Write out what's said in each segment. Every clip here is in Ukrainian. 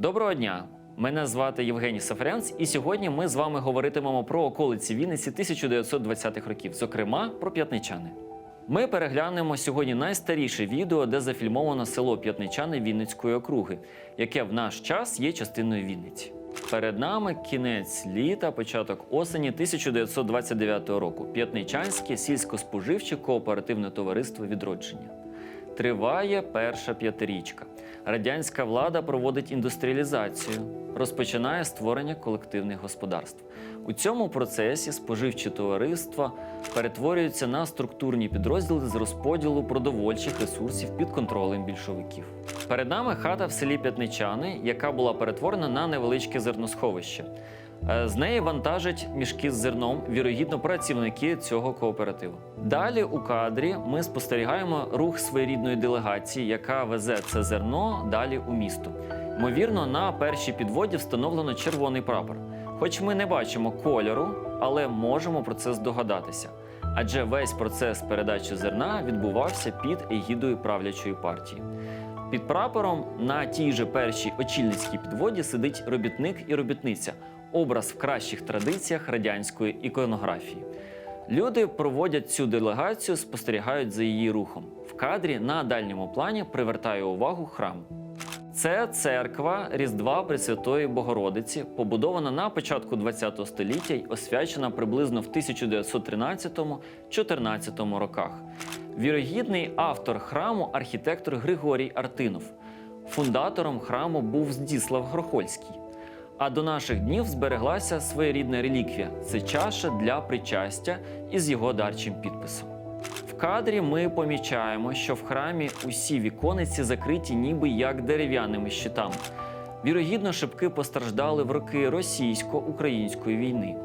Доброго дня! Мене звати Євгеній Сафарянц, і сьогодні ми з вами говоритимемо про околиці Вінниці 1920-х років, зокрема про п'ятничани. Ми переглянемо сьогодні найстаріше відео, де зафільмовано село П'ятничани Вінницької округи, яке в наш час є частиною Вінниці. Перед нами кінець літа, початок осені 1929 року. П'ятничанське сільськоспоживче кооперативне товариство відродження. Триває перша п'ятирічка. Радянська влада проводить індустріалізацію, розпочинає створення колективних господарств. У цьому процесі споживчі товариства перетворюються на структурні підрозділи з розподілу продовольчих ресурсів під контролем більшовиків. Перед нами хата в селі П'ятничани, яка була перетворена на невеличке зерносховище. Е, З неї вантажать мішки з зерном, вірогідно, працівники цього кооперативу. Далі у кадрі ми спостерігаємо рух своєрідної делегації, яка везе це зерно далі у місто. Ймовірно, на першій підводі встановлено червоний прапор. Хоч ми не бачимо кольору, але можемо про це здогадатися. Адже весь процес передачі зерна відбувався під егідою правлячої партії. Під прапором на тій же першій очільницькій підводі сидить робітник і робітниця, образ в кращих традиціях радянської іконографії. Люди проводять цю делегацію, спостерігають за її рухом. В кадрі на дальньому плані привертає увагу храм. Це церква Різдва Пресвятої Богородиці, побудована на початку ХХ століття й освячена приблизно в 1913-14 роках. Вірогідний автор храму архітектор Григорій Артинов. Фундатором храму був Здіслав Грохольський. А до наших днів збереглася своєрідна реліквія це чаша для причастя із його дарчим підписом. В кадрі ми помічаємо, що в храмі усі вікониці закриті ніби як дерев'яними щитами. Вірогідно, шибки постраждали в роки російсько-української війни.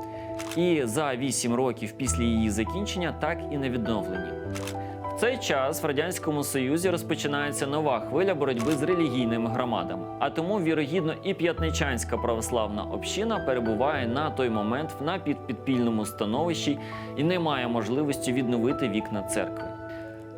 І за вісім років після її закінчення так і не відновлені. Цей час в радянському союзі розпочинається нова хвиля боротьби з релігійними громадами. А тому, вірогідно, і п'ятничанська православна община перебуває на той момент в напідпідпільному становищі і не має можливості відновити вікна церкви.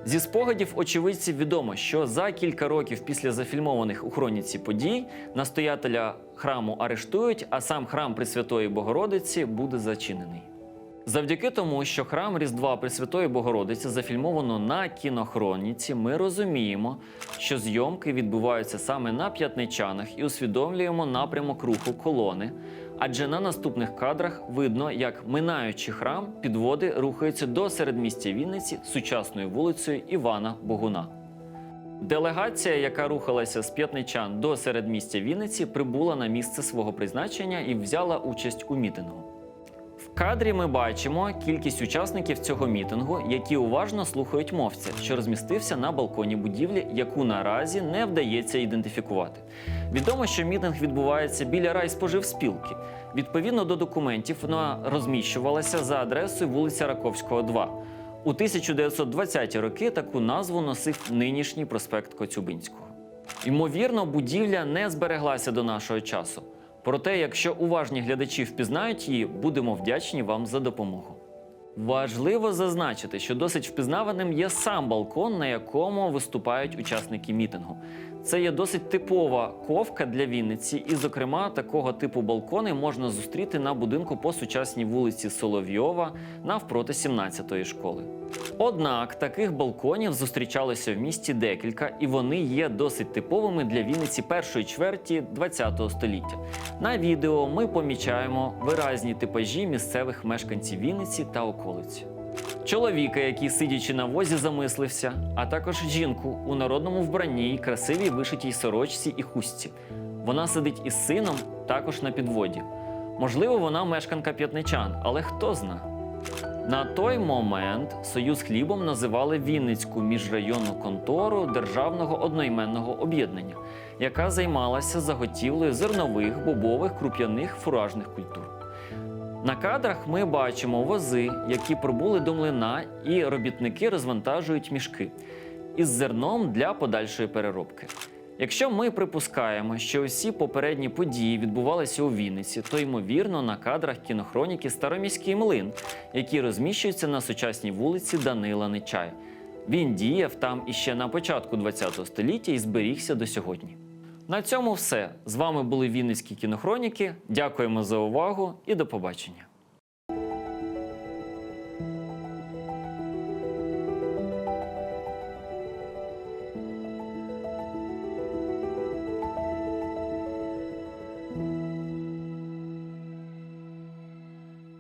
Зі спогадів очевидців відомо, що за кілька років після зафільмованих у хроніці подій настоятеля храму арештують, а сам храм Пресвятої Богородиці буде зачинений. Завдяки тому, що храм Різдва Пресвятої Богородиці зафільмовано на кінохроніці, ми розуміємо, що зйомки відбуваються саме на п'ятничанах і усвідомлюємо напрямок руху колони. Адже на наступних кадрах видно, як минаючи храм, підводи рухаються до середмістя Вінниці сучасною вулицею Івана Богуна. Делегація, яка рухалася з п'ятничан до середмістя Вінниці, прибула на місце свого призначення і взяла участь у мітингу. Кадрі ми бачимо кількість учасників цього мітингу, які уважно слухають мовця, що розмістився на балконі будівлі, яку наразі не вдається ідентифікувати. Відомо, що мітинг відбувається біля райспоживспілки. Відповідно до документів, вона розміщувалася за адресою вулиця Раковського, 2. У 1920-ті роки таку назву носив нинішній проспект Коцюбинського. Ймовірно, будівля не збереглася до нашого часу. Проте, якщо уважні глядачі впізнають її, будемо вдячні вам за допомогу. Важливо зазначити, що досить впізнаваним є сам балкон, на якому виступають учасники мітингу. Це є досить типова ковка для Вінниці, і, зокрема, такого типу балкони можна зустріти на будинку по сучасній вулиці Соловйова навпроти 17-ї школи. Однак таких балконів зустрічалося в місті декілька, і вони є досить типовими для Вінниці першої чверті ХХ століття. На відео ми помічаємо виразні типажі місцевих мешканців Вінниці та околиці. Чоловіка, який сидячи на возі, замислився, а також жінку у народному вбранні, красивій вишитій сорочці і хустці. Вона сидить із сином також на підводі. Можливо, вона мешканка п'ятничан, але хто зна. На той момент Союз хлібом називали Вінницьку міжрайонну контору державного одноіменного об'єднання, яка займалася заготівлею зернових, бобових, круп'яних фуражних культур. На кадрах ми бачимо вози, які прибули до млина, і робітники розвантажують мішки із зерном для подальшої переробки. Якщо ми припускаємо, що усі попередні події відбувалися у Вінниці, то ймовірно на кадрах кінохроніки Староміський млин, який розміщується на сучасній вулиці Данила Нечая. Він діяв там іще на початку ХХ століття і зберігся до сьогодні. На цьому все. З вами були Вінницькі кінохроніки. Дякуємо за увагу і до побачення.